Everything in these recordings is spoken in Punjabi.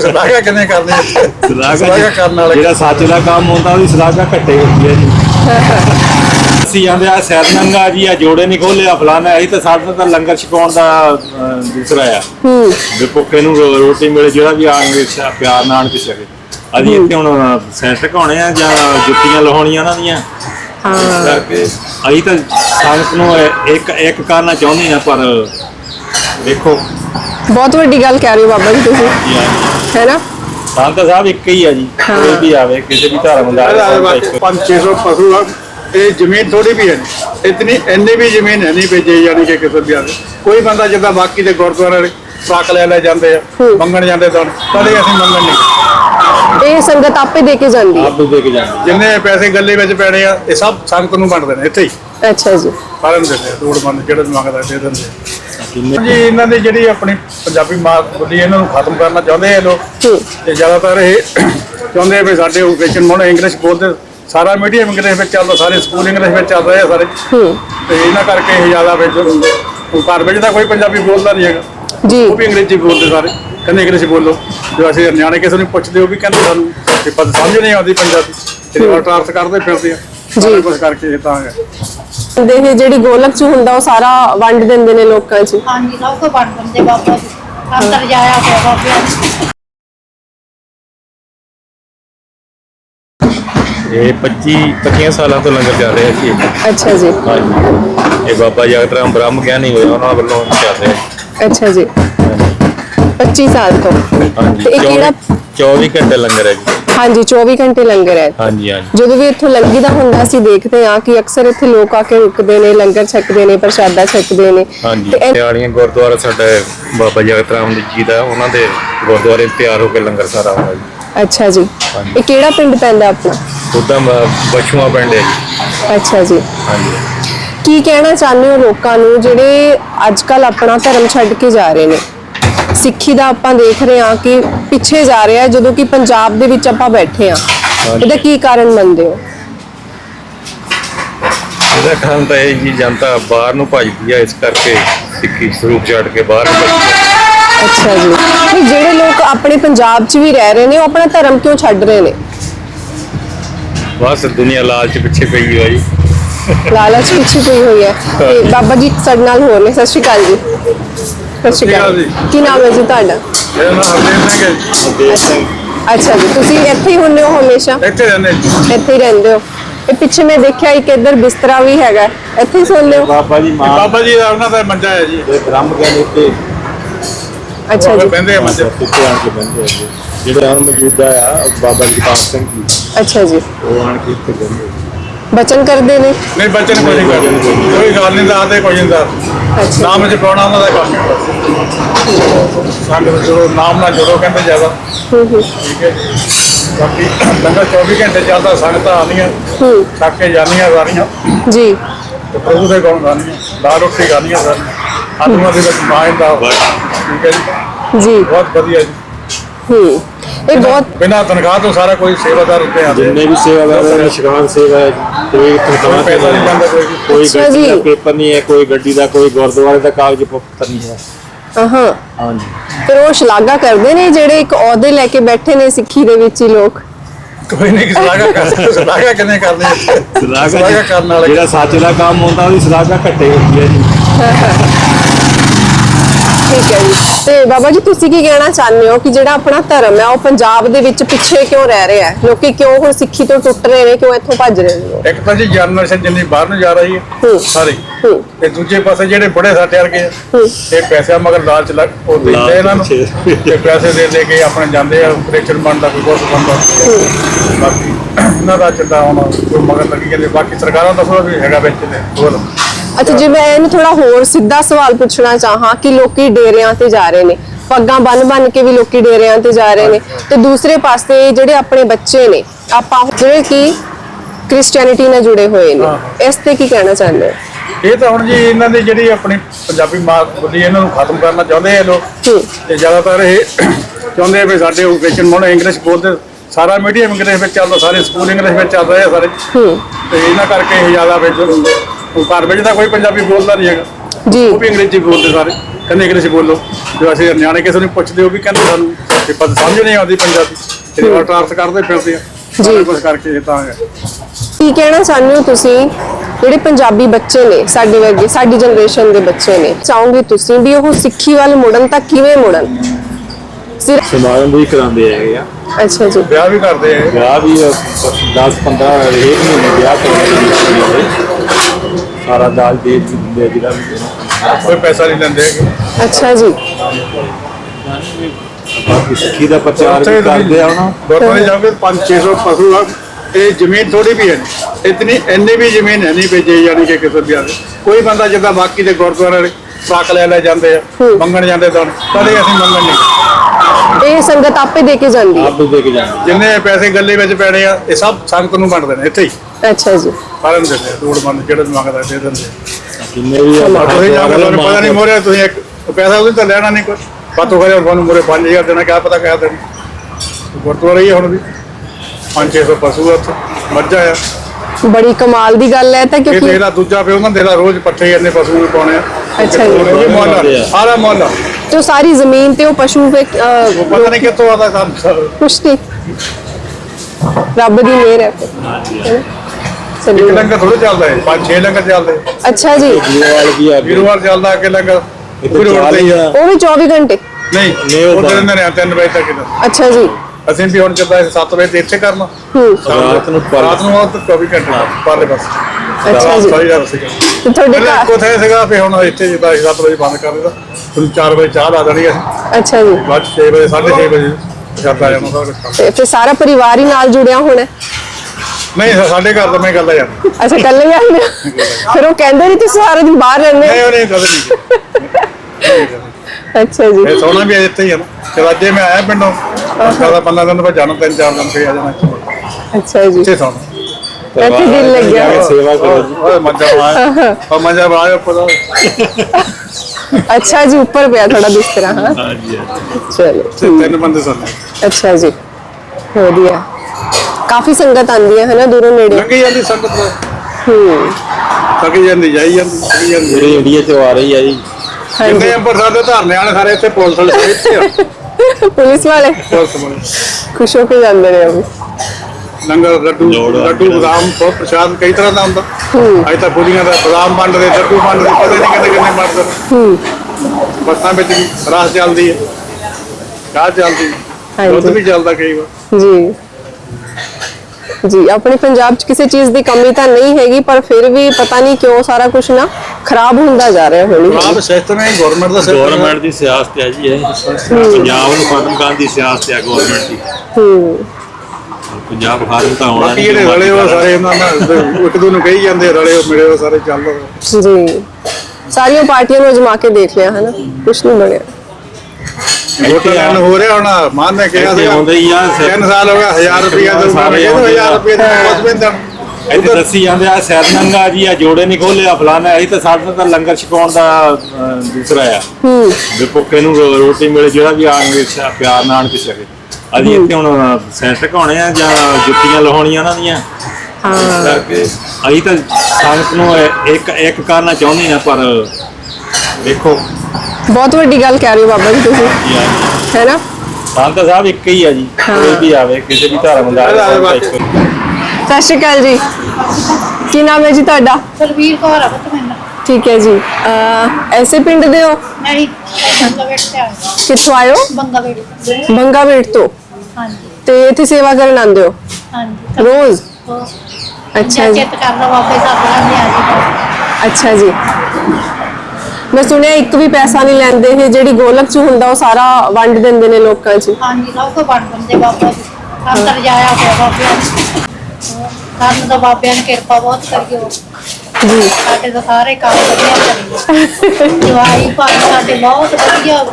ਸਲਾਗਾ ਕਿੰਨੇ ਕਰਦੇ ਸਲਾਗਾ ਸਲਾਗਾ ਕਰਨ ਵਾਲੇ ਜਿਹੜਾ ਸੱਚ ਦਾ ਕੰਮ ਹੁੰਦਾ ਉਹਦੀ ਸਲਾਗਾ ਘੱਟੇ ਹੁੰਦੀ ਹੈ ਜੀ ਅਸੀਂ ਜਾਂਦੇ ਆ ਸੈਰਨੰਗਾ ਜੀ ਆ ਜੋੜੇ ਨਹੀਂ ਖੋਲਿਆ ਫਲਾਣਾ ਅਸੀਂ ਤਾਂ ਸਾਡਾ ਤਾਂ ਲੰਗਰ ਛਕਾਉਣ ਦਾ ਅਹ, ਦੂਸਰਾ ਆ। ਹੂੰ। ਵੀ ਭੁੱਖੇ ਨੂੰ ਰੋ- ਰੋਟੀ ਮਿਲੇ ਜਿਹੜਾ ਵੀ ਆਣਗੇ ਪਿਆਰ ਨਾਲ ਕੇ ਸਕੇ ਅਸੀਂ ਇੱਥੇ ਹੁਣ ਸੈਂਟ ਟਿਕਾਉਣੇ ਆ ਜਾਂ ਜੁੱਤੀਆਂ ਲਾਉਣੀਆਂ ਉਹਨਾਂ ਦੀਆਂ? ਹਾਂ। ਕਰਕੇ ਅਸੀਂ ਤਾਂ ਸੰਗਤ ਨੂੰ ਇੱਕ ਇੱਕ ਕਰਨਾ ਚਾਹੁੰਦੇ ਆ ਪਰ ਦੇਖੋ ਬਹੁਤ ਵੱਡੀ ਗੱਲ ਕਹਿ ਰਹੇ ਹੋ ਬਾਬਾ ਜੀ ਤੁਸੀਂ। ਕੀ ਆ। ਹੈ ਨਾ ਸੰਤ ਸਾਹਿਬ ਇੱਕ ਹੀ ਆ ਜੀ। ਕੋਈ ਵੀ ਆਵੇ ਕਿਸੇ ਵੀ ਧਰਮ ਦਾ ਆਵੇ, ਪੰਜ 600 ਪਸ਼ੂ ਆ। ਇਹ ਜ਼ਮੀਨ ਥੋੜੀ ਵੀ ਹੈ ਨਹੀਂ ਇਤਨੀ ਇੰਨੀ ਵੀ ਜ਼ਮੀਨ ਹੈ ਨਹੀਂ ਭੇਜੇ ਯਾਨੀ ਕਿ ਕਿਸੇ ਵੀ ਆਵੇ। ਕੋਈ ਬੰਦਾ ਜਿੱਦਾਂ ਬਾਕੀ ਦੇ ਗੁਰਦੁਆਰੇ ਟਰੱਕ ਲੈ ਲੈ ਜਾਂਦੇ ਆ ਹੂੰ। ਮੰਗਣ ਜਾਂਦੇ ਤਾਂ ਕਦੇ ਅਸੀਂ ਮੰਗਣ ਨਹੀਂ। ਇਹ ਸੰਗਤ ਆਪੇ ਦੇ ਕੇ ਜਾਂਦੀ ਆਪ ਨੂੰ ਦੇ ਕੇ ਜਾਂਦੇ ਜਿੰਨੇ ਪੈਸੇ ਗੱਲੇ ਵਿੱਚ ਪੈਣੇ ਆ ਇਹ ਸਭ ਸੰਗਤ ਨੂੰ ਵੰਡਦੇ ਨੇ ਇੱਥੇ ਹੀ। ਅੱਛਾ ਜੀ। ਸਾਰਿਆਂ ਨੂੰ ਦਿੰਦੇ ਆ ਲੋੜਵੰਦ ਜਿਹੜੇ ਮੰਗਦਾ ਦੇ ਦਿੰਦੇ ਆ। ਕਿੰਨੇ ਜੀ ਇਹਨਾਂ ਦੀ ਜਿਹੜੀ ਆਪਣੀ ਪੰਜਾਬੀ ਮਾਤ ਬੋਲੀ ਇਹਨਾਂ ਨੂੰ ਖਤਮ ਕਰਨਾ ਚਾਹੁੰਦੇ ਆ ਲੋਕ। ਤੇ ਜ਼ਿਆਦਾਤਰ ਇਹ ਚਾਹੁੰਦੇ ਆ ਵੀ ਸਾਡੇ ਓਕੇਸ਼ਨ ਮੋਣ ਇੰਗਲਿਸ਼ ਬੋਲਦੇ ਸਾਰਾ ਮੀਡੀਅਮ ਇੰਗਲਿਸ਼ ਵਿੱਚ ਚੱਲਦਾ ਸਾਰੇ ਸਕੂਲ ਇੰਗਲਿਸ਼ ਵਿੱਚ ਚੱਲ ਰਹੇ ਆ ਸਾਰੇ। ਤੇ ਇਹਨਾਂ ਕਰਕੇ ਇਹ ਜ਼ਿਆਦਾ ਵਿੱਚ ਉਹ ਘਰ ਵਿੱਚ ਤਾਂ ਕੋਈ ਪੰਜਾਬੀ ਬੋਲਦਾ ਨਹੀਂ ਹੈਗਾ। ਜੀ। ਉਹ ਵੀ ਅੰਗਰੇਜ਼ੀ ਬੋਲਦੇ ਸਾਰੇ। ਕਹਿੰਦੇ ਇੰਗਲਿਸ਼ ਬੋਲੋ। ਜੋ ਅਸੀਂ ਨਿਆਣੇ ਕਿਸੇ ਨੂੰ ਪੁੱਛਦੇ ਉਹ ਵੀ ਕਹਿੰਦੇ ਸਾਨੂੰ। ਕਿ ਪਤਾ ਸਮਝ ਨਹੀਂ ਆਉਂਦੀ ਪੰਜਾਬੀ। ਤੇ ਟ੍ਰਾਂਸ ਕਰਦੇ ਫਿਰਦੇ ਆ। ਸਾਰਾ ਕੁਝ ਕਰਕੇ ਇਹ ਤਾਂ ਹੈ। ਦੇ ਇਹ ਜਿਹੜੀ ਗੋਲਕ ਚ ਹੁੰਦਾ ਉਹ ਸਾਰਾ ਵੰਡ ਦਿੰਦੇ ਨੇ ਲੋਕਾਂ 'ਚ। ਹਾਂਜੀ ਸਭ ਕੁਝ ਬਣ ਦਿੰਦੇ ਬਾਬਾ ਜੀ। ਅੰਦਰ ਜਾਇਆ ਪਿਆ ਬਾਬਾ ਜੀ। ਇਹ 25 25 ਸਾਲਾਂ ਤੋਂ ਲੰਗਰ ਚੱਲ ਰਿਹਾ ਸੀ। ਅੱਛਾ ਜੀ। ਹਾਂਜੀ। ਇਹ ਬਾਬਾ ਜਗਤ ਰਾਮ ਬ੍ਰਹਮ ਗਿਆਨੀ ਹੋਇਆ ਉਹਨਾਂ ਵੱਲੋਂ ਚੱਲ ਰਿਹਾ। ਅੱਛਾ ਜੀ। 25 ਸਾਲ ਤੋਂ। ਹਾਂਜੀ। ਤੇ ਇਹ ਕਿਹੜਾ 24 ਘੰਟੇ ਲੰਗਰ ਹੈ ਜੀ। ਹਾਂਜੀ 24 ਘੰਟੇ ਲੰਗਰ ਹੈ। ਹਾਂਜੀ ਹਾਂਜੀ। ਜਦੋਂ ਵੀ ਇੱਥੋਂ ਲੰਗੀ ਦਾ ਹੁੰਦਾ ਅਸੀਂ ਦੇਖਦੇ ਹਾਂ ਕਿ ਅਕਸਰ ਇੱਥੇ ਲੋਕ ਆ ਕੇ ਰੁਕਦੇ ਨੇ ਲੰਗਰ ਛਕਦੇ ਨੇ ਪ੍ਰਸ਼ਾਦਾ ਛਕਦੇ ਨੇ। ਹਾਂਜੀ ਤੇ ਇਹ- ਤੇ ਵਾਲੀਆਂ ਗੁਰਦੁਆਰਾ ਸਾਡਾ ਬਾਬਾ ਜਗਤ ਰਾਮ ਜੀ ਦਾ ਉਹਨਾਂ ਦੇ ਗੁਰਦੁਆਰੇ ਤਿਆਰ ਹੋ ਕੇ ਲੰਗਰ ਸਾਰਾ ਹੁੰਦਾ ਜੀ। ਅੱਛਾ ਜੀ। ਇਹ ਕਿਹੜਾ ਪਿੰਡ ਪੈਂਦਾ ਆਪਣਾ? ਉਦਾਂ ਬਛੂਆ ਪਿੰਡ ਹੈ ਜੀ। ਅੱਛਾ ਜੀ। ਹਾਂਜੀ। ਕੀ ਕਹਿਣਾ ਚਾਹੁੰਦੇ ਹੋ ਲੋਕਾਂ ਨੂੰ ਜਿਹੜੇ ਅੱਜ ਕੱਲ ਆਪਣਾ ਧਰਮ ਛੱਡ ਕੇ ਜਾ ਰਹੇ ਨੇ? ਸਿੱਖੀ ਦਾ ਆਪਾਂ ਦੇਖ ਰਹੇ ਹਾਂ ਕਿ ਪਿੱਛੇ ਜਾ ਰਿਹਾ ਜਦੋਂ ਕਿ ਪੰਜਾਬ ਦੇ ਵਿੱਚ ਆਪਾਂ ਬੈਠੇ ਹਾਂ। ਹਾਂਜੀ। ਇਹਦਾ ਕੀ ਕਾਰਨ ਮੰਨਦੇ ਹੋ? ਇਹਦਾ ਕਾਰਨ ਤਾਂ ਇਹ ਜੀ ਜਨਤਾ ਬਾਹਰ ਨੂੰ ਭੱਜਦੀ ਆ ਇਸ ਕਰਕੇ ਸਿੱਖੀ ਸਰੂਪ ਛੱਡ ਕੇ ਬਾਹਰ ਨੂੰ ਭੱਜਦੀ ਆ। ਅੱਛਾ ਜੀ। ਨਹੀਂ ਜਿਹੜੇ ਲੋਕ ਆਪਣੇ ਪੰਜਾਬ 'ਚ ਵੀ ਰਹਿ ਰਹੇ ਨੇ ਉਹ ਆਪਣਾ ਧਰਮ ਕਿਉਂ ਛੱਡ ਰਹੇ ਨੇ? ਬਸ ਦੁਨੀਆ ਲਾਲਚ ਪਿੱਛੇ ਪਈ ਹੋਈ ਲਾਲਚ ਪਿੱਛੇ ਪਈ ਹੋਈ ਹੈ ਤੇ ਬਾਬਾ ਜੀ ਸਾਡੇ ਨਾਲ ਹੋਰ ਨੇ। ਸਤਿ ਸ਼੍ਰੀ ਅਕਾਲ ਜੀ। ਸਤਿ ਸ਼੍ਰੀ ਅਕਾਲ ਜੀ। ਕੀ ਨਾਮ ਹੈ ਜੀ ਤੁਹਾਡਾ? ਮੇਰਾ ਨਾਮ ਹਰਦੇਵ ਸਿੰਘ ਹੈ ਜੀ। ਦੇਸ਼ ਸਿੰਘ ਅੱਛਾ ਜੀ ਤੁਸੀਂ ਇੱਥੇ ਹੀ ਹੁੰਦੇ ਹੋ ਹਮੇਸ਼ਾ? ਇੱਥੇ ਰਹਿੰਦੇ ਜੀ। ਇੱਥੇ ਹੀ ਰਹਿੰਦੇ ਹੋ। ਇਹ ਪਿੱਛੇ ਮੈਂ ਦੇਖਿਆ ਇੱਕ ਇੱਧਰ ਬਿਸਤਰਾ ਵੀ ਹੈਗਾ। ਇੱਥੇ ਹੀ ਸੌਂਦੇ ਹੋ? ਬਾਬਾ ਜੀ ਮਾਂ। ਬਾਬਾ ਜੀ ਦਾ ਉਹਨਾਂ ਦਾ ਮੰਜਾ ਹੈ ਜੀ। ਦੇ ਬ੍ਰਹਮ ਗਿਆਨੀ ਤੇ ਅੱਛਾ ਉਹ ਜੀ। ਬਹਿੰਦੇ ਆ ਮੰਜੇ। ਕਿੱਥੇ ਆਣ ਕੇ ਬੰਦੇ ਹੈਗੇ ਜਿਹੜੇ ਹੁਣ ਮੌਜੂਦਾ ਆ ਬਾਬਾ ਜੀ ਕਾਮ ਸਿੰਘ ਜੀ। ਅੱਛਾ ਜੀ। ਉਹ ਆਣ ਕੇ ਇੱਥੇ ਬੰਦੇ ਬਚਨ ਕਰਦੇ ਨੇ? ਨਹੀਂ ਬੱਚੇ ਨੇ ਕੋਈ ਨਹੀਂ ਕਰਦੇ। ਕੋਈ ਗੱਲ ਨਹੀਂ ਦੱਸਦੇ ਕੋਈ ਨਹੀਂ ਦੱਸਦੇ ਨਾਮ ਚ ਪਾਉਣਾ ਉਹਨਾਂ ਦਾ ਕੰਮ ਹੈ। ਸੰਗ ਵਿੱਚ ਨਾਮ ਨਾਲ ਜੁੜੋ ਕਹਿੰਦੇ ਜ਼ਿਆਦਾ। ਠੀਕ ਹੈ ਜੀ। ਬਾਕੀ ਲੰਗਰ 24 ਘੰਟੇ ਚੱਲਦਾ ਸੰਗਤਾਂ ਆਉਂਦੀਆਂ ਹੂੰ। ਛੱਕ ਕੇ ਜਾਂਦੀਆਂ ਸਾਰੀਆਂ। ਜੀ। ਤੇ ਪ੍ਰਭੂ ਦੇ ਗੁਣ ਗਾਉਂਦੀਆਂ ਦਾਲ ਰੋਟੀ ਗਾਉਂਦੀਆਂ ਸਾਰੀਆਂ। ਆਤਮਾ ਦੇ ਵਿੱਚ ਮਾਇਨ ਦਾ ਠੀਕ ਹੈ ਜੀ। ਜੀ। ਬਹੁਤ ਵਧੀਆ ਜੀ। ਹੂੰ। ਇਹ ਬਹੁਤ ਬਿਨਾਂ ਤਨਖਾਹ ਤੋਂ ਸਾਰਾ ਕੋਈ ਸੇਵਾਦਾਰ ਉੱਤੇ ਆਉਂਦੇ ਜਿੰਨੇ ਵੀ ਸੇਵਾਦਾਰ ਨੇ ਸ਼ਿਕਾਨ ਸੇਵਾ ਹੈ ਜੀ, ਕੋਈ ਤਨਖਾਹ ਪੈਸਾ ਨਹੀਂ ਲੈਂਦਾ ਕੋਈ। ਕੋਈ ਗੱਡੀ ਦਾ। ਪੇਪਰ ਨਹੀਂ ਹੈ ਕੋਈ ਗੱਡੀ ਦਾ ਕੋਈ ਗੁਰਦੁਆਰੇ ਦਾ ਕਾਗਜ਼ ਪੱਤਰ ਨਹੀਂ ਹੈ। ਹਾਂ ਹਾਂਜੀ। ਫਿਰ ਉਹ ਸ਼ਲਾਘਾ ਕਰਦੇ ਨੇ ਜਿਹੜੇ ਇੱਕ ਅਹੁਦੇ ਲੈ ਕੇ ਬੈਠੇ ਨੇ ਸਿੱਖੀ ਦੇ ਵਿੱਚ ਹੀ ਲੋਕ। ਕੋਈ ਨਹੀਂ ਸਲਾਗਾ ਕਰਦੇ ਸਲਾਗਾ ਕਿੰਨੇ ਕਰਦੇ ਸਲਾਗਾ ਸਲਾਗਾ ਕਰਨ ਵਾਲੇ। ਜਿਹੜਾ ਸੱਚ ਦਾ ਕੰਮ ਹੁੰਦਾ ਉਹਦੀ ਸਲਾਗਾ ਘੱਟੇ ਹੁੰਦੀ ਹੈ ਜੀ। ਠੀਕ ਹੈ ਜੀ। ਤੇ ਬਾਬਾ ਜੀ ਤੁਸੀਂ ਕੀ ਕਹਿਣਾ ਚਾਹੁੰਦੇ ਹੋ ਕਿ ਜਿਹੜਾ ਆਪਣਾ ਧਰਮ ਹੈ ਉਹ ਪੰਜਾਬ ਦੇ ਵਿੱਚ ਪਿੱਛੇ ਕਿਉਂ ਰਹਿ ਰਿਹਾ ਹੈ? ਲੋਕੀ ਕਿਉਂ ਹੁਣ ਸਿੱਖੀ ਤੋਂ ਟੁੱਟ ਰਹੇ ਨੇ ਕਿਉਂ ਇੱਥੋਂ ਭੱਜ ਰਹੇ ਨੇ? ਇੱਕ ਤਾਂ ਜੀ ਜਨਰੇਸ਼ਨ ਜਿੰਨੀ ਬਾਹਰ ਨੂੰ ਜਾ ਰਹੀ ਹੈ। ਸਾਰੀ। ਤੇ ਦੂਜੇ ਪਾਸੇ ਜਿਹੜੇ ਬੁੜੇ ਸਾਡੇ ਵਰਗੇ। ਇਹ ਪੈਸਿਆਂ ਮਗਰ ਲਾਲਚ ਲੱਗ ਉਹ ਦਿੰਦੇ ਇਹਨਾਂ ਨੂੰ। ਤੇ ਪੈਸੇ ਦੇ ਦੇ ਕੇ ਆਪਣੇ ਜਾਂਦੇ ਆ ਆਪਰੇਸ਼ਨ ਬਣਦਾ ਕੋਈ ਕੁਛ ਬਣਦਾ ਬਾਕੀ ਇਹਨਾਂ ਦਾ ਚੱਲਦਾ ਹੁਣ ਕੋਈ ਮਗਰ ਲੱਗੀ ਜਾਂਦੇ ਬਾਕੀ ਸਰਕਾਰਾਂ ਦਾ ਥੋੜਾ ਵੀ ਹੈਗਾ ਵਿੱਚ ਨੇ ਹੋਰ। ਅੱਛਾ ਜੇ ਮੈਂ ਇਹਨੂੰ ਥੋੜਾ ਹੋਰ ਸਿੱਧਾ ਸਵਾਲ ਪੁੱਛਣਾ ਚਾਹਾਂ ਕਿ ਲੋਕੀ ਡੇਰਿਆਂ ਤੇ ਜਾ ਰਹੇ ਨੇ ਪੱਗਾਂ ਬੰਨ ਬੰਨ ਕੇ ਵੀ ਲੋਕੀ ਡੇਰਿਆਂ ਤੇ ਜਾ ਰਹੇ ਨੇ ਤੇ ਦੂਸਰੇ ਪਾਸੇ ਜਿਹੜੇ ਆਪਣੇ ਬੱਚੇ ਨੇ ਆਪਾਂ ਜਿਹੜੇ ਕਿ ਕ੍ਰਿਸਚੀਅਨਿਟੀ ਨਾਲ ਜੁੜੇ ਹੋਏ ਨੇ। ਇਸ ਤੇ ਕੀ ਕਹਿਣਾ ਚਾਹੁੰਦੇ ਹੋ? ਇਹ ਤਾਂ ਹੁਣ ਜੀ ਇਹਨਾਂ ਦੀ ਜਿਹੜੀ ਆਪਣੀ ਪੰਜਾਬੀ ਮਾਤ ਬੋਲੀ ਇਹਨਾਂ ਨੂੰ ਖਤਮ ਕਰਨਾ ਚਾਹੁੰਦੇ ਆ ਲੋਕ। ਤੇ ਜ਼ਿਆਦਾਤਰ ਇਹ ਚਾਹੁੰਦੇ ਆ ਵੀ ਸਾਡੇ ਓਕੇਸ਼ਨ ਮੋਣ ਇੰਗਲਿਸ਼ ਬੋਲਦੇ ਸਾਰਾ ਮੀਡੀਅਮ ਇੰਗਲਿਸ਼ ਵਿੱਚ ਚੱਲਦਾ ਸਾਰੇ ਸਕੂਲ ਇੰਗਲਿਸ਼ ਵਿੱਚ ਚੱਲ ਰਹੇ ਆ ਸਾਰੇ। ਹੂੰ। ਤੇ ਇਹਨਾਂ ਕਰਕੇ ਇਹ ਜ਼ਿਆਦਾ ਵਿੱਚ ਉਹ ਘਰ ਵਿੱਚ ਤਾਂ ਕੋਈ ਪੰਜਾਬੀ ਬੋਲਦਾ ਨਹੀਂ ਹੈਗਾ। ਜੀ। ਉਹ ਵੀ ਅੰਗਰੇਜ਼ੀ ਬੋਲਦੇ ਸਾਰੇ। ਕਹਿੰਦੇ ਇੰਗਲਿਸ਼ ਬੋਲੋ। ਜੋ ਅਸੀਂ ਨਿਆਣੇ ਕਿਸੇ ਨੂੰ ਪੁੱਛਦੇ ਉਹ ਵੀ ਕਹਿੰਦੇ ਸਾਨੂੰ। ਤੇ ਪਤਾ ਸਮਝ ਨਹੀਂ ਆਉਂਦੀ ਪੰਜਾਬੀ। ਤੇ ਵਾਟਰ ਅਰਥ ਕਰਦੇ ਫਿਰਦੇ ਆ। ਸਾਰਾ ਕੁਝ ਕਰਕੇ ਤਾਂ ਹੈ। ਕੀ ਕਹਿਣਾ ਹੋ ਤੁਸੀਂ? ਜਿਹੜੇ ਪੰਜਾਬੀ ਬੱਚੇ ਨੇ ਸਾਡੇ ਵਰਗੇ ਸਾਡੀ ਜਨਰੇਸ਼ਨ ਦੇ ਬੱਚੇ ਨੇ ਚਾਹੋਗੇ ਤੁਸੀਂ ਵੀ ਉਹ ਸਿੱਖੀ ਵੱਲ ਮੁੜਨ ਤਾਂ ਕਿਵੇਂ ਮੁੜਨ? ਸਿਰਫ ਸਮਾਗਮ ਵੀ ਕਰਾਉਂਦੇ ਹੈਗੇ ਆ। ਅੱਛਾ ਜੀ। ਵਿਆਹ ਵੀ ਕਰਦੇ ਆ ਵਿਆਹ ਵੀ 10 15 ਇੱਕ ਮਹੀਨੇ ਵਿਆਹ ਕਰਾਉਂਦੇ ਨੇ ਸਾਰਾ ਦਾਲ ਦੇ ਦਿੰਦੇ ਆ ਜਿਹੜਾ ਵੀ। ਕੋਈ ਪੈਸਾ ਨਹੀਂ ਲੈਂਦੇ ਹੈਗੇ। ਅੱਛਾ ਜੀ। ਬਾਕੀ ਸਿੱਖੀ ਦਾ ਪ੍ਰਚਾਰ ਵੀ ਕਰਦੇ ਆ ਉਹਨਾਂ ਗੁਰਦੁਆਰੇ ਜਾਓਗੇ 5-600 ਪਸ਼ੂ ਆ। ਇਹ ਜ਼ਮੀਨ ਥੋੜੀ ਵੀ ਹੈ ਇਤਨੀ ਇੰਨੀ ਵੀ ਜ਼ਮੀਨ ਹੈ ਨਹੀਂ ਵੇਚੀ ਜਾਣੀ ਕਿ ਕਿਸੇ ਵੀ ਆਵੇ ਕੋਈ ਬੰਦਾ ਜਿੱਦਾਂ ਬਾਕੀ ਦੇ ਗੁਰਦੁਆਰੇ ਵਾਲੇ ਟਰੱਕ ਲੈ ਲੈ ਜਾਂਦੇ ਆ ਮੰਗਣ ਜਾਂਦੇ ਤਾਂ ਕਦੇ ਅਸੀਂ ਮੰਗਣ ਨਹੀਂ। ਇਹ ਸੰਗਤ ਆਪੇ ਦੇ ਕੇ ਜਾਂਦੀ ਹੈ। ਆਪ ਵੀ ਦੇ ਕੇ ਜਾਂਦੇ ਜਿੰਨੇ ਪੈਸੇ ਗੱਲੇ ਵਿੱਚ ਪੈਣੇ ਆ ਇਹ ਸਭ ਸੰਗਤ ਨੂੰ ਵੰਡਦੇ ਨੇ ਇੱਥੇ ਹੀ। ਅੱਛਾ ਜੀ। ਸਾਰਿਆਂ ਨੂੰ ਦਿੰਦੇ ਆ ਲੋੜਵੰਦ ਜਿਹੜੇ ਮੰਗਦਾ ਦੇ ਦਿੰਦੇ ਆ। ਜਿੰਨੇ ਵੀ ਆ ਤੁਸੀਂ ਜਾ ਕੇ ਤੁਹਾਨੂੰ ਪਤਾ ਨਹੀਂ ਮੋਰਿਆ ਤੁਸੀਂ ਇੱਕ ਪੈਸਾ ਉਹਦੇ ਤਾਂ ਲੈਣਾ ਨਹੀਂ ਕੋਈ। ਬਾਤੋਂ ਕਰਿਆ ਤੁਹਾਨੂੰ ਮੋਰੇ 5000 ਦੇਣਾ ਕਿਆ ਪਤਾ ਕਿਆ ਦੇਣਾ। ਗੁਰਦੁਆਰਾ ਹੀ ਆ ਹੁਣ ਵੀ। 5-600 ਪਸ਼ੂ ਆ ਉੱਥੇ ਮੱਝਾਂ ਆ। ਬੜੀ ਕਮਾਲ ਦੀ ਗੱਲ ਹੈ ਤਾਂ ਇਹ ਕਿਉਂਕਿ ਦੇਖਦਾ ਦੂਜਾ ਪਿਓ ਨਾ ਦੇਖਦਾ ਰੋਜ਼ ਪੱਠੇ ਇੰਨੇ ਪਸ਼ੂ ਵੀ ਪਾਉਣੇ ਆ। ਅੱਛਾ ਜੀ। ਵੀ ਮੁੱਲ ਸਾਰਾ ਮੁੱਲ। ਜੋ ਸਾਰੀ ਜ਼ਮੀਨ ਤੇ ਉਹ ਪਸ਼ੂ ਵੇ ਉਹ ਪਤਾ ਨਹੀਂ ਕਿੱਥੋਂ ਆਦਾ ਕੰਮ ਕੁਛ ਨਹੀਂ। ਰੱਬ ਦੀ ਮਿਹਰ ਹੈ। ਫਿਰ। ਇੱਕ ਚਲੋ। ਲੰਗਰ ਥੋੜੇ ਚੱਲਦਾ ਹੈ ਪੰਜ ਛੇ ਲੰਗਰ ਚੱਲਦੇ। ਅੱਛਾ ਜੀ। ਵਾਲ ਵੀ ਆ। ਵੀਰਵਾਰ ਚੱਲਦਾ ਅੱਗੇ ਲੰਗਰ ਉਹ ਵੀ ਰੋਡ ਤੇ ਹੀ ਆ। ਉਹ ਵੀ 24 ਘੰਟੇ? ਨਹੀਂ ਨਹੀਂ, ਉਹ ਦਿਨ ਨੇ 3 ਵਜੇ ਤੱਕ ਇਹਦਾ। ਅੱਛਾ ਜੀ। ਅਸੀਂ ਵੀ ਹੁਣ ਜਿੱਦਾਂ 7 ਵਜੇ ਤੇ ਇੱਥੇ ਕਰਨਾ। ਹੂੰ। ਰਾਤ ਨੂੰ ਪਰ ਰਾਤ ਨੂੰ ਤਾਂ 24 ਘੰਟੇ ਪਾਲੇ ਬਸ ਅੱਛਾ ਜੀ। ਸਾਰੀ ਰਾਤ ਸੀਗਾ। ਤੇ ਤੁਹਾਡੇ ਘਰ? ਕੋਥੇ ਸੀਗਾ ਫੇ ਹੁਣ ਇੱਥੇ ਜਿੱਦਾਂ 7 ਵਜੇ ਬੰਦ ਕਰ ਦਿੱਤਾ। ਹੁਣ 4 ਵਜੇ ਚਾਹ ਲਾ ਦੇਣੀ ਹੈ ਅੱਛਾ ਜੀ। ਬਾਅਦ 6 ਵਜੇ 6:30 ਵਜੇ ਕਰਦਾ ਜਾਣਾ ਸਾਰਾ ਕੰਮ। ਤੇ ਫਿਰ ਸਾਰਾ ਪਰਿਵਾਰ ਹੀ ਨਾਲ ਜੁੜਿਆ ਹੋਣਾ? ਹੈ? ਨਹੀਂ ਸਾਡੇ ਘਰ ਤਾਂ ਮੈਂ ਗੱਲ ਆ। ਜਾਂਦੀ ਅੱਛਾ ਇਕੱਲੇ ਹੀ ਆਉਂਦੇ ਹੋ? ਫਿਰ ਉਹ ਕਹਿੰਦੇ ਨਹੀਂ ਤੁਸੀਂ ਸਾਰਾ ਦਿਨ ਬਾਹਰ ਰਹਿੰਦੇ ਨਹੀਂ ਹੋ? ਉਹ ਨਹੀਂ ਗੱਲ ਨਹੀਂ। ਅੱਛਾ ਜੀ। ਇਹ ਸੋਣਾ ਵੀ ਇੱਥੇ ਹੀ ਆ ਨਾ। ਚਲ ਅੱਜ ਮੈਂ ਆਇਆ ਪਿੰਡੋਂ। ਕਦਾ 15 ਦਿਨ ਬਾਅਦ ਜਾਣਾ ਤਿੰਨ ਚਾਰ ਦਿਨ ਫੇ ਆ ਜਾਣਾ। ਅੱਛਾ ਜੀ। ਇੱਥੇ ਸੋਣਾ। ਇੱਥੇ ਦਿਲ ਲੱਗਿਆ। ਜਾ ਸੇਵਾ ਕਰੋ। ਜੀ ਓਏ ਮੰਜਾ ਆਇਆ ਉਹ ਮੰਜਾ ਆਇਆ ਪਤਾ ਅੱਛਾ ਜੀ ਉੱਪਰ ਪਿਆ ਥੋੜਾ ਬਿਸਤਰਾ ਹਾਂ। ਹਾਂਜੀ ਚਲੋ ਤੇ ਤਿੰਨ ਬੰਦੇ ਸਨ ਅੱਛਾ ਜੀ। ਵਧੀਆ। ਕਾਫੀ ਸੰਗਤ ਆਉਂਦੀ ਹੈ ਹਨਾ ਦੂਰੋਂ ਨੇੜੇ? ਲੰਘੀ ਜਾਂਦੀ ਸੰਗਤ ਤੋਂ। ਹੂੰ। ਥੱਕੀ ਜਾਂਦੀ ਜਾਈ ਜਾਂਦੀ ਥੱਕੀ ਜਾਂਦੀ। ਜਿਹੜੀ ਇੰਡੀਆ ਚ ਆ ਰਹੀ ਆ ਜੀ। ਜਿੰਨੇ ਅੰਬਰਸਰ ਦੇ ਧਰਨੇ ਵਾਲੇ ਸਾਰੇ ਇੱਥੇ ਪੁਲਿਸ ਵਾਲੇ ਸਾਰੇ ਇੱਥੇ ਆ। ਪੁਲਿਸ ਵਾਲੇ। ਪੁਲਿਸ ਵਾਲੇ। ਖੁਸ਼ ਹੋ ਕੇ ਜਾਂਦੇ ਨੇ ਉਹ ਵੀ। ਲੰਗਰ ਲੱਡੂ ਲੱਡੂ ਬਦਾਮ ਬਹੁਤ ਪ੍ਰਸ਼ਾਦ ਕਈ ਤਰ੍ਹਾਂ ਦਾ ਹੁੰਦਾ। ਅੱਜ ਤਾਂ ਪੁਲੀਆਂ ਦਾ ਬਦਾਮ ਵੰਡਦੇ ਲੱਡੂ ਵੰਡਦੇ ਪਤਾ ਨਹੀਂ ਕਿੰਨੇ ਕਿੰਨੇ ਵੰਡਦੇ ਹੂੰ। ਬੱਸਾਂ ਵਿੱਚ ਵੀ ਰਸ ਚੱਲਦੀ ਹੈ। ਚਾਹ ਚੱਲਦੀ ਹੈ। ਦੁੱਧ ਵੀ ਚੱਲਦਾ ਕਈ ਵਾਰ। ਜੀ। ਜੀ ਆਪਣੇ ਪੰਜਾਬ 'ਚ ਕਿਸੇ ਚੀਜ਼ ਦੀ ਕਮੀ ਤਾਂ ਨਹੀਂ ਹੈਗੀ ਪਰ ਫਿਰ ਵੀ ਪਤਾ ਨਹੀਂ ਕਿਉਂ ਸਾਰਾ ਕੁਝ ਨਾ ਖਰਾਬ ਹੁੰਦਾ ਜਾ ਰਿਹਾ ਹੌਲੀ ਆਪ ਸਿਸਟਮ ਹੈ ਗਵਰਨਮੈਂਟ ਦਾ ਸਿਸਟਮ ਗਵਰਨਮੈਂਟ ਦੀ ਸਿਆਸਤ ਹੈ ਜੀ ਇਹ। ਪੰਜਾਬ ਨੂੰ ਖਤਮ ਕਰਨ ਦੀ ਸਿਆਸਤ ਹੈ ਗਵਰਨਮੈਂਟ ਦੀ। ਹੂੰ। ਪੰਜਾਬ ਖਾਤਮ ਤਾਂ ਆਉਣਾ ਬਾਕੀ ਜਿਹੜੇ ਰਲੇ ਉਹ ਸਾਰੇ ਇਹਨਾਂ ਨਾਲ ਇੱਕ ਦੂ ਨੂੰ ਕਹੀ ਜਾਂਦੇ ਰਲੇ ਉਹ ਮਿਲੇ ਉਹ ਸਾਰੇ ਚੱਲ ਜੀ। ਸਾਰੀਆਂ ਪਾਰਟੀਆਂ ਨੂੰ ਅਜਮਾ ਕੇ ਦੇਖ ਲਿਆ ਹੈ ਨਾ ਕੁਝ ਨਹੀਂ ਬਣਿਆ। ਵੋਟ ਲੈਣ ਹੋ ਰਿਹਾ ਹੁਣ ਮਾਨ ਨੇ ਕਿਹਾ ਇੱਥੇ ਸੀ ਆਉਂਦੇ ਹੀ ਆ ਤਿੰਨ ਸਾਲ ਹੋ ਗਏ 1000 ਰੁਪਇਆ ਦਊਗਾ ਮੈਂ ਸਾਰੇ ਕਿਹਾ ਆਉਂਦੇ 1000 ਆ। ਰੁਪਇਆ ਦੇ ਬਹੁਤ ਬਿੰਦਨ ਇੱਥੇ ਦੱਸੀ ਜਾਂਦੇ ਆ ਸੈਰਨੰਗਾ ਜੀ ਆ ਜੋੜੇ ਨਹੀਂ ਖੋਲਿਆ ਫਲਾਣਾ ਇਹ ਤਾਂ ਸਾਡੇ ਤਾਂ ਲੰਗਰ ਛਕਾਉਣ ਦਾ ਅਹ, ਦੂਸਰਾ ਆ। ਹੂੰ। ਵੀ ਭੁੱਖੇ ਨੂੰ ਰੋ- ਰੋਟੀ ਮਿਲੇ ਜਿਹੜਾ ਵੀ ਆਣਗੇ ਪਿਆਰ ਨਾਲ ਕੇ ਸਕੇ। ਅਸੀਂ ਇੱਥੇ ਹੁਣ ਸੈਂਟ ਟਕਾਉਣੇ ਆ ਜਾਂ ਜੁੱਤੀਆਂ ਲਾਉਣੀਆਂ ਉਹਨਾਂ ਦੀਆਂ। ਹਾਂ। ਕਰਕੇ ਅਸੀਂ ਤਾਂ ਸੰਗਤ ਨੂੰ ਇੱਕ ਇੱਕ ਕਰਨਾ ਚਾਹੁੰਦੇ ਆ ਪਰ ਦੇਖੋ ਬਹੁਤ ਵੱਡੀ ਗੱਲ ਕਹਿ ਰਹੇ ਹੋ ਬਾਬਾ ਜੀ ਤੁਸੀਂ ਕੀ ਆ ਜੀ। ਹੈ ਨਾ ਸੰਤ ਸਾਹਿਬ ਇੱਕ ਹੀ ਆ ਜੀ ਕੋਈ ਵੀ ਆਵੇ ਕਿਸੇ ਵੀ ਧਰਮ ਦਾ ਇਹਦਾ ਆਵੇ, ਬਸ। ਸਤਿ ਸ਼੍ਰੀ ਅਕਾਲ ਜੀ ਕੀ ਨਾਮ ਹੈ ਜੀ ਤੁਹਾਡਾ? ਸਰਵੀਰ ਕੌਰ ਆ ਪੁੱਤ ਮੈਨੂੰ ਠੀਕ ਹੈ ਜੀ। ਅਹ, ਐਸੇ ਪਿੰਡ ਦੇ ਹੋ? ਨਹੀਂ ਬੰਗਾ ਵੇਟ ਤੇ ਆਇਆ ਕਿੱਥੋਂ ਆਏ ਹੋ? ਬੰਗਾ ਵੇਟ ਬੰਗਾ ਵੇਟ ਤੋਂ। ਹਾਂਜੀ। ਤੇ ਇੱਥੇ ਸੇਵਾ ਕਰਨ ਆਉਂਦੇ ਹੋ? ਹਾਂਜੀ। ਰੋਜ਼? ਹੋਰ ਅੱਛਾ ਜੀ। ਚੈੱਕ ਕਰ ਲਓ ਵਾਪਸ ਸਭ ਲਾਂਦੇ ਆ ਜੀ। ਅੱਛਾ ਜੀ। ਮੈਂ ਸੁਣਿਆ ਇੱਕ ਵੀ ਪੈਸਾ ਨਹੀਂ ਲੈਂਦੇ ਇਹ ਜਿਹੜੀ ਗੋਲਕ ਚ ਹੁੰਦਾ ਉਹ ਸਾਰਾ ਵੰਡ ਦਿੰਦੇ ਨੇ ਲੋਕਾਂ 'ਚ। ਹਾਂਜੀ ਸਭ ਤੋਂ ਬਣ ਬੰਦੇ ਬਾਬਾ ਜੀ। ਅੰਦਰ ਜਾਇਆ ਹੋਇਆ ਬਾਬਿਆਂ ਨੇ। ਸਾਨੂੰ ਤਾਂ ਬਾਬਿਆਂ ਨੇ ਕਿਰਪਾ ਬਹੁਤ ਕਰੀ ਹੋ ਜੀ। ਸਾਡੇ ਤਾਂ ਸਾਰੇ ਕੰਮ ਵਧੀਆ ਕਰੀ ਜਵਾਈ ਭਾਈ ਸਾਡੇ ਬਹੁਤ ਵਧੀਆ।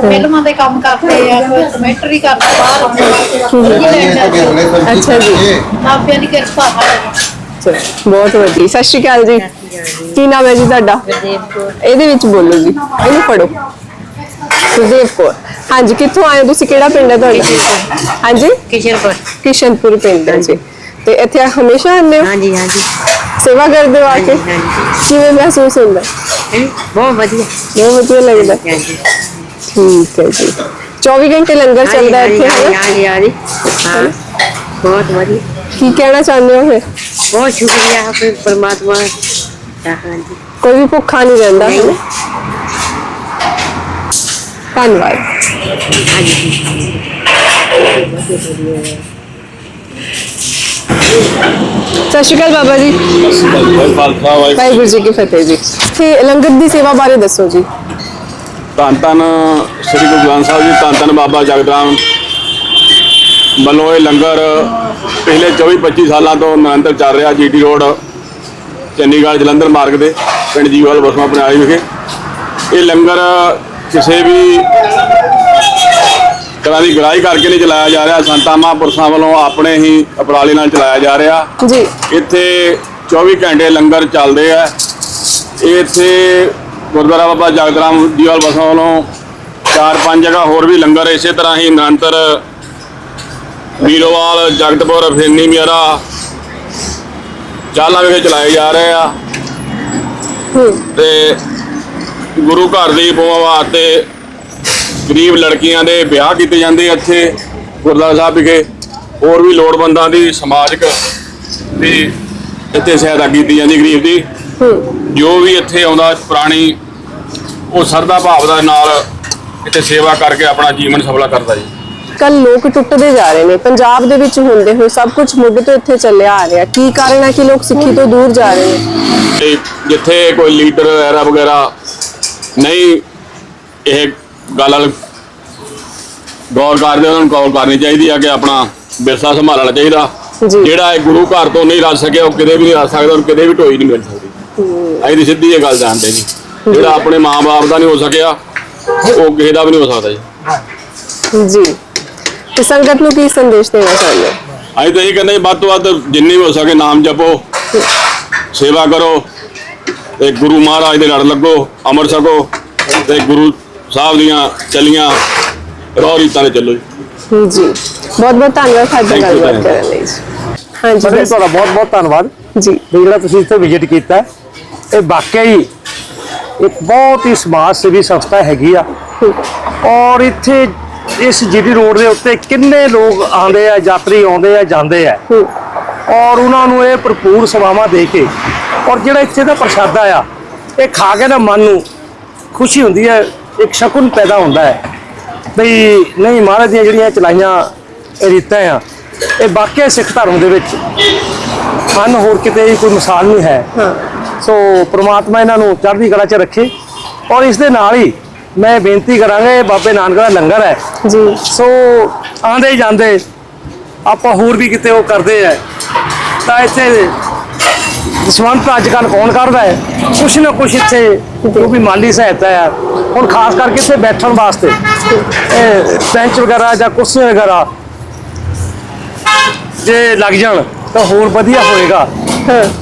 ਫਿਲਮਾਂ ਦੇ ਕੰਮ ਕਰਦੇ ਆ ਕੋਈ ਕਮੈਂਟਰੀ ਕਰਦਾ ਬਾਹਰ ਅੱਛਾ ਜੀ ਬਾਬਿਆਂ ਦੀ ਕਿਰਪਾ। ਚਲੋ, ਬਹੁਤ ਵਧੀਆ। ਸਤਿ ਸ਼੍ਰੀ ਅਕਾਲ ਜੀ। ਕੀ ਨਾਮ ਹੈ ਜੀ ਤੁਹਾਡਾ? ਇਹਦੇ ਵਿੱਚ ਬੋਲੋ ਜੀ। ਇਹਨੂੰ ਪੜੋ ਸੁਦੇਵ ਕੌਰ ਹਾਂਜੀ ਕਿੱਥੋਂ ਆਏ ਹੋ ਤੁਸੀਂ? ਕਿਹੜਾ ਪਿੰਡ ਹੈ ਤੁਹਾਡਾ? ਹਾਂਜੀ? ਕਿਸ਼ਨਪੁਰ। ਕਿਸ਼ਨਪੁਰ ਪਿੰਡ ਹੈ ਜੀ। ਤੇ ਇੱਥੇ ਹਮੇਸ਼ਾ ਆਉਂਦੇ ਹੋ? ਹਾਂਜੀ ਹਾਂਜੀ। ਸੇਵਾ ਕਰਦੇ ਹੋ ਆ ਕੇ? ਕਿਵੇਂ ਮਹਿਸੂਸ ਹੁੰਦਾ? ਹੈਂ? ਬਹੁਤ ਵਧੀਆ। ਬਹੁਤ ਵਧੀਆ ਲੱਗਦਾ। ਠੀਕ ਹੈ ਜੀ। 24 ਘੰਟੇ ਲੰਗਰ ਚੱਲਦਾ ਹੈ ਇੱਥੇ ਹੈ ਹਾਂਜੀ ਹਾਂਜੀ। ਹਾਂ। ਬਹੁਤ ਵਧੀਆ। ਕੀ ਕਹਿਣਾ ਚਾਹੁੰਦੇ ਹੋ ਫਿਰ? ਬਹੁਤ ਸ਼ੁਕਰੀਆ ਆਪਣੇ ਪਰਮਾਤਮਾ ਦਾ ਹਾਂਜੀ ਕੋਈ ਵੀ ਭੁੱਖਾ ਨਹੀਂ ਰਹਿੰਦਾ ਹੈ ਨਾ? ਧੰਨਵਾਦ ਹਾਂਜੀ ਸਤਿ ਸ਼੍ਰੀ ਅਕਾਲ ਬਾਬਾ ਜੀ ਵਾਹਿਗੁਰੂ ਜੀ ਕੀ ਫਤਿਹ ਜੀ ਤੇ ਲੰਗਰ ਦੀ ਸੇਵਾ ਬਾਰੇ ਦੱਸੋ ਜੀ ਧੰਨ ਧੰਨ ਸ੍ਰੀ ਗੁਰੂ ਗ੍ਰੰਥ ਸਾਹਿਬ ਜੀ ਧੰਨ ਧੰਨ ਬਾਬਾ ਜਗਦਾਮ ਵੱਲੋਂ ਇਹ ਲੰਗਰ ਪਿਛਲੇ 24 25 ਸਾਲਾਂ ਤੋਂ ਨਿਰੰਤਰ ਚੱਲ ਰਿਹਾ ਜੀਟੀ ਰੋਡ ਚੰਡੀਗੜ੍ਹ ਜਲੰਧਰ ਮਾਰਗ ਦੇ ਪਿੰਡ ਜੀਵਾਲ ਬਸਮਾ ਪਨਾਲੀ ਵਿਖੇ। ਇਹ ਲੰਗਰ ਕਿਸੇ ਵੀ ਤਰ੍ਹਾਂ ਦੀ ਗ੍ਰਾਈ ਕਰਕੇ ਨਹੀਂ ਚਲਾਇਆ ਜਾ ਰਿਹਾ। ਸੰਤਾਂ ਮਹਾਂਪੁਰਸ਼ਾਂ ਵੱਲੋਂ ਆਪਣੇ ਹੀ ਉਪਰਾਲੇ ਨਾਲ ਚਲਾਇਆ ਜਾ ਰਿਹਾ। ਜੀ। ਇੱਥੇ 24 ਘੰਟੇ ਲੰਗਰ ਚੱਲਦੇ ਆ। ਇਹ ਇੱਥੇ ਗੁਰਦੁਆਰਾ ਬਾਬਾ ਜਗਦਰਾਮ ਜੀਵਾਲ ਬਸਾਂ ਵੱਲੋਂ ਚਾਰ ਪੰਜ ਜਗ੍ਹਾ ਹੋਰ ਵੀ ਲੰਗਰ ਇਸੇ ਤਰ੍ਹਾਂ ਹੀ ਨਿਰੰਤਰ। ਵੀਰੋਵਾਲ ਜਗਤਪੁਰ ਫੇਨੀ ਮਿਆਰਾ ਚਾਲਾ ਵਿਖੇ ਚਲਾਏ ਜਾ ਰਹੇ ਆ। ਤੇ ਗੁਰੂ ਘਰ ਦੀ ਪੂਆ ਵਾਸਤੇ ਗਰੀਬ ਲੜਕੀਆਂ ਦੇ ਵਿਆਹ ਕੀਤੇ ਜਾਂਦੇ ਇੱਥੇ ਗੁਰਦੁਆਰਾ ਸਾਹਿਬ ਵਿਖੇ। ਹੋਰ ਵੀ ਲੋੜਵੰਦਾਂ ਦੀ ਸਮਾਜਿਕ ਵੀ ਇੱਥੇ ਸਹਾਇਤਾ ਕੀਤੀ ਜਾਂਦੀ ਗਰੀਬ ਦੀ। ਜੋ ਵੀ ਇੱਥੇ ਆਉਂਦਾ ਪ੍ਰਾਣੀ ਉਹ ਸਰਦਾ ਭਾਵ ਦਾ ਨਾਲ ਇੱਥੇ ਸੇਵਾ ਕਰਕੇ ਆਪਣਾ ਜੀਵਨ ਸਫਲਾ ਕਰਦਾ ਜੀ। ਕੱਲ ਲੋਕ ਟੁੱਟਦੇ ਜਾ ਰਹੇ ਨੇ। ਪੰਜਾਬ ਦੇ ਵਿੱਚ ਹੁੰਦੇ ਹੋਏ ਸਭ ਕੁਝ ਮੁੱਢ ਤੋਂ ਇੱਥੇ ਚੱਲਿਆ ਆ ਰਿਹਾ। ਕੀ ਕਾਰਨ ਹੈ ਕਿ ਲੋਕ ਸਿੱਖੀ ਤੋਂ ਦੂਰ ਜਾ ਰਹੇ ਨੇ? ਜਿੱਥੇ ਕੋਈ ਲੀਡਰ ਐਰਾ ਵਗੈਰਾ ਨਹੀਂ ਇਹ ਗੱਲ ਵੱਲ ਗੌਰ ਕਰਦੇ ਉਹਨਾਂ ਨੂੰ ਗੌਰ ਕਰਨੀ ਚਾਹੀਦੀ ਆ ਕਿ ਆਪਣਾ ਵਿਰਸਾ ਸੰਭਾਲਣਾ ਚਾਹੀਦਾ। ਜਿਹੜਾ ਇਹ ਗੁਰੂ ਘਰ ਤੋਂ ਨਹੀਂ ਰੱਜ ਸਕਿਆ ਉਹ ਕਿਤੇ ਵੀ ਨਹੀਂ ਰੱਜ ਸਕਦਾ ਉਹਨੂੰ ਕਿਤੇ ਵੀ ਢੋਈ ਨਹੀਂ ਮਿਲ ਸਕਦੀ। ਅਸੀਂ ਦੀ ਸਿੱਧੀ ਇਹ ਗੱਲ ਜਾਣਦੇ ਜੀ। ਜਿਹੜਾ ਆਪਣੇ ਮਾਂ-ਬਾਪ ਦਾ ਨਹੀਂ ਹੋ ਸਕਿਆ ਉਹ ਕਿਸੇ ਦਾ ਵੀ ਨਹੀਂ ਹੋ ਸਕਦਾ ਜੀ। ਜੀ। ਤੇ ਸੰਗਤ ਨੂੰ ਕੀ ਸੰਦੇਸ਼ ਦੇਣਾ ਚਾਹੁੰਦੇ ਹੋ? ਅਸੀਂ ਤਾਂ ਇਹ ਕਹਿੰਦੇ ਜੀ ਵੱਧ ਤੋਂ ਵੱਧ ਜਿੰਨੀ ਹੋ ਸਕੇ ਨਾਮ ਜਪੋ ਸੇਵਾ ਕਰੋ ਤੇ ਗੁਰੂ ਮਹਾਰਾਜ ਦੇ ਲੜ ਲੱਗੋ ਅਮਰ ਛਕੋ ਤੇ ਗੁਰੂ ਸਾਹਿਬ ਦੀਆਂ ਚੱਲੀਆਂ ਰੋਹ ਰੀਤਾਂ ਤੇ ਚੱਲੋ ਜੀ। ਜੀ। ਬਹੁਤ ਬਹੁਤ ਧੰਨਵਾਦ ਸਾਡੇ ਨਾਲ ਗੱਲਬਾਤ. ਕਰਨ ਲਈ ਜੀ। ਹਾਂਜੀ। ਤੁਹਾਡਾ ਬਹੁਤ ਬਹੁਤ ਧੰਨਵਾਦ। ਜੀ। ਵੀ ਜਿਹੜਾ ਤੁਸੀਂ ਇੱਥੇ ਵਿਜ਼ਿਟ ਕੀਤਾ ਹੈ। ਇਹ ਵਾਕਿਆ ਹੀ ਇੱਕ ਬਹੁਤ ਹੀ ਸਮਾਜ ਸੇਵੀ ਸੰਸਥਾ ਹੈਗੀ ਆ। ਔਰ ਇੱਥੇ ਇਸ ਜੀਡੀ ਰੋਡ ਦੇ ਉੱਤੇ ਕਿੰਨੇ ਲੋਕ ਆਉਂਦੇ ਆ ਯਾਤਰੀ ਆਉਂਦੇ ਆ ਜਾਂਦੇ ਆ। ਔਰ ਉਹਨਾਂ ਨੂੰ ਇਹ ਭਰਪੂਰ ਸੇਵਾਵਾਂ ਦੇ ਕੇ ਔਰ ਜਿਹੜਾ ਇੱਥੇ ਦਾ ਪ੍ਰਸ਼ਾਦਾ ਆ ਇਹ ਖਾ ਕੇ ਨਾ ਮਨ ਨੂੰ ਖੁਸ਼ੀ ਹੁੰਦੀ ਹੈ ਇੱਕ ਸ਼ਕੂਨ ਪੈਦਾ ਹੁੰਦਾ ਹੈ। ਬਈ ਨਹੀਂ ਮਹਾਰਾਜ ਦੀਆਂ ਜਿਹੜੀਆਂ ਚਲਾਈਆਂ ਰੀਤਾਂ ਆ ਇਹ ਵਾਕਿਆ ਸਿੱਖ ਧਰਮ ਦੇ ਵਿੱਚ ਹਨ ਹੋਰ ਕਿਤੇ ਕੋਈ ਮਿਸਾਲ ਨਹੀਂ ਹੈ। ਸੋ ਪ੍ਰਮਾਤਮਾ ਇਹਨਾਂ ਨੂੰ ਚੜ੍ਹਦੀ ਕਲਾ 'ਚ ਰੱਖੇ ਔਰ ਇਸ ਦੇ ਨਾਲ ਹੀ ਮੈਂ ਬੇਨਤੀ ਕਰਾਂਗਾ ਇਹ ਬਾਬੇ ਨਾਨਕ ਦਾ ਲੰਗਰ ਹੈ। ਜੀ। ਸੋ ਆਂਦੇ ਜਾਂਦੇ ਆਪਾਂ ਹੋਰ ਵੀ ਕਿਤੇ ਉਹ ਕਰਦੇ ਆ। ਤਾਂ ਇੱਥੇ ਦਸਵੰਤ ਅੱਜ ਕੱਲ ਕੌਣ ਕਰਦਾ ਹੈ? ਕੁਛ ਨਾ ਕੁਛ ਇੱਥੇ ਜੋ ਵੀ ਮਾਲੀ ਸਹਾਇਤਾ ਹੈ ਹੁਣ ਖਾਸ ਕਰਕੇ ਇੱਥੇ ਬੈਠਣ ਵਾਸਤੇ ਇਹ ਬੈਂਚ ਵਗੈਰਾ ਜਾਂ ਕੁਰਸੀਆਂ ਵਗੈਰਾ ਜੇ ਲੱਗ ਜਾਣ ਤਾਂ ਹੋਰ ਵਧੀਆ ਹੋਏਗਾ।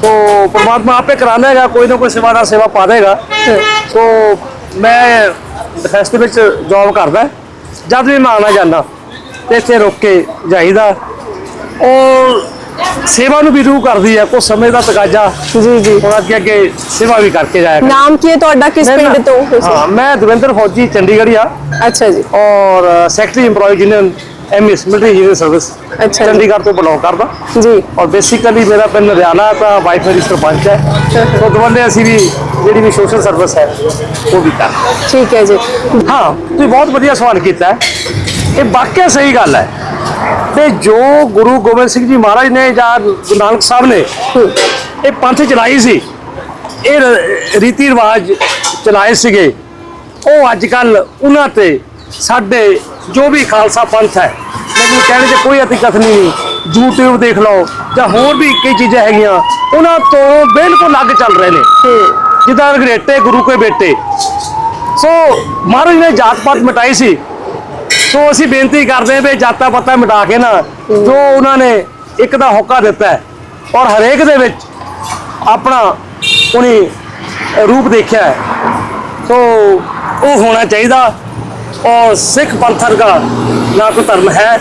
ਸੋ ਪ੍ਰਮਾਤਮਾ ਆਪੇ ਕਰਾਉਂਦਾ ਹੈਗਾ ਕੋਈ ਨਾ ਕੋਈ ਸੇਵਾ ਦਾ ਸੇਵਾ ਪਾ ਦੇਗਾ। ਸੋ ਮੈਂ ਡਿਫੈਂਸ ਦੇ ਵਿੱਚ ਜੌਬ ਕਰਦਾ ਜਦ ਵੀ ਮੈਂ ਆਉਣਾ ਜਾਂਦਾ ਤੇ ਇੱਥੇ ਰੁਕ ਕੇ ਜਾਈਦਾ। ਔਰ ਸੇਵਾ ਨੂੰ ਵੀ ਰੂਹ ਕਰਦੀ ਹੈ ਕੁਝ ਸਮੇਂ ਦਾ ਤਕਾਜ਼ਾ ਜੀ ਜੀ। ਹੁਣ ਅੱਗੇ ਅੱਗੇ ਸੇਵਾ ਵੀ ਕਰਕੇ ਜਾਇਆ। ਨਾਮ ਕੀ ਹੈ ਤੁਹਾਡਾ? ਕਿਸ ਪਿੰਡ ਤੋਂ? ਹੋ ਮੈਂ ਦਵਿੰਦਰ ਫੌਜੀ ਚੰਡੀਗੜ੍ਹ ਆ ਅੱਛਾ ਜੀ। ਔਰ secretary EMPLOYE union MS military engineer service ਅੱਛਾ ਜੀ। ਚੰਡੀਗੜ੍ਹ ਤੋਂ ਬਿਲੋਂਗ ਕਰਦਾ। ਜੀ। ਔਰ ਬੇਸਿਕਲੀ ਮੇਰਾ ਪਿੰਡ ਲੁਧਿਆਣਾ ਤਾਂ ਵਾਈਫ ਮੇਰੀ ਸਰਪੰਚ ਹੈ। ਸੋ ਦੋਨੇ ਅਸੀਂ ਵੀ ਜਿਹੜੀ ਵੀ ਸੋਸ਼ਲ ਸਰਵਿਸ ਹੈ ਉਹ ਵੀ ਕਰਦੇ ਠੀਕ ਹੈ ਜੀ। ਹਾਂ ਤੁਸੀਂ ਬਹੁਤ ਵਧੀਆ ਸਵਾਲ ਕੀਤਾ ਹੈ। ਇਹ ਵਾਕਿਆ ਸਹੀ ਗੱਲ ਹੈ। ਤੇ ਜੋ ਗੁਰੂ ਗੋਬਿੰਦ ਸਿੰਘ ਜੀ ਮਹਾਰਾਜ ਨੇ ਜਾਂ ਗੁਰੂ ਨਾਨਕ ਸਾਹਿਬ ਨੇ ਇਹ ਪੰਥ ਚਲਾਈ ਸੀ। ਇਹ ਰ- ਰੀਤੀ ਰਿਵਾਜ ਚਲਾਏ ਸੀਗੇ। ਉਹ ਅੱਜ ਕੱਲ ਉਹਨਾਂ ਤੇ ਸਾਡੇ ਜੋ ਵੀ ਖਾਲਸਾ ਪੰਥ ਹੈ, ਮੈਨੂੰ ਕਹਿਣ 'ਚ ਕੋਈ ਅਤਿਕਥ ਨਹੀਂ YouTube ਦੇਖ ਲਓ, ਜਾਂ ਹੋਰ ਵੀ ਕਈ ਚੀਜ਼ਾਂ ਹੈਗੀਆਂ, ਉਹਨਾਂ ਤੋਂ ਬਿਲਕੁਲ ਅਲੱਗ ਚੱਲ ਰਹੇ ਨੇ। ਜਿੱਦਾਂ ਰਗੜੇਟੇ ਗੁਰੂ ਕੇ ਬੇਟੇ। ਸੋ ਮਹਾਰਾਜ ਨੇ ਜਾਤ ਪਾਤ ਮਿਟਾਈ ਸੀ। ਸੋ ਅਸੀਂ ਬੇਨਤੀ ਕਰਦੇ ਹਾਂ ਵੀ ਜਾਤਾਂ ਪਾਤਾਂ ਮਿਟਾ ਕੇ ਨਾ, ਜੋ ਉਹਨਾਂ ਨੇ ਇੱਕ ਦਾ ਹੋਕਾ ਦਿੱਤਾ ਔਰ ਹਰੇਕ ਦੇ ਵਿੱਚ ਆਪਣਾ ਉਹਨੇ ਰੂਪ ਦੇਖਿਆ ਹੈ। ਸੋ ਉਹ ਹੋਣਾ ਚਾਹੀਦਾ। ਔਰ ਸਿੱਖ ਪੰਥ ਵਰਗਾ ਨਾ ਕੋਈ ਧਰਮ ਹੈ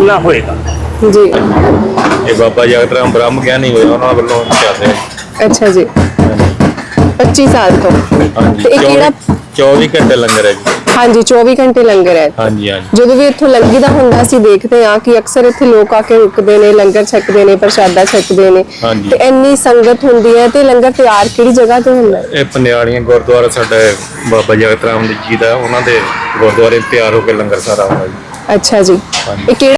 ਨਾ ਹੋਏਗਾ। ਜੀ। ਇਹ ਬਾਬਾ ਜਗਤਰਾਮ ਬ੍ਰਹਮ ਗਿਆਨੀ ਹੋਇਆ ਉਹਨਾਂ ਵੱਲੋਂ ਚੱਲ ਰਿਹਾ ਅੱਛਾ ਜੀ। 25 ਸਾਲ ਤੋਂ। ਹਾਂਜੀ ਤੇ ਇਹ ਕਿਹੜਾ 24 ਘੰਟੇ ਲੰਗਰ ਹੈ ਜੀ। ਹਾਂਜੀ 24 ਘੰਟੇ ਲੰਗਰ ਹੈ। ਹਾਂਜੀ ਹਾਂਜੀ। ਜਦੋਂ ਵੀ ਇੱਥੋਂ ਲੰਘੀਦਾ ਹੁੰਦਾ ਅਸੀਂ ਦੇਖਦੇ ਹਾਂ ਕਿ ਅਕਸਰ ਇੱਥੇ ਲੋਕ ਆ ਕੇ ਰੁਕਦੇ ਨੇ ਲੰਗਰ ਛਕਦੇ ਨੇ ਪ੍ਰਸ਼ਾਦਾ ਛਕਦੇ ਨੇ। ਹਾਂਜੀ। ਤੇ ਇੰਨੀ ਸੰਗਤ ਹੁੰਦੀ ਹੈ ਤੇ ਲੰਗਰ ਤਿਆਰ ਕਿਹੜੀ ਜਗ੍ਹਾ ਤੇ ਹੁੰਦਾ ਹੈ? ਇਹ ਪਨਿਆਲੀਆਂ ਗੁਰਦੁਆਰਾ ਸਾਡਾ ਬਾਬਾ ਜਗਤ ਰਾਮ ਜੀ ਦਾ ਉਹਨਾਂ ਦੇ ਗੁਰਦੁਆਰੇ ਤਿਆਰ ਹੋ ਕੇ ਲੰਗਰ ਸਾਰਾ ਹੁੰਦਾ ਜੀ। ਅੱਛਾ ਜੀ। ਹਾਂਜੀ। ਇਹ ਕਿਹੜਾ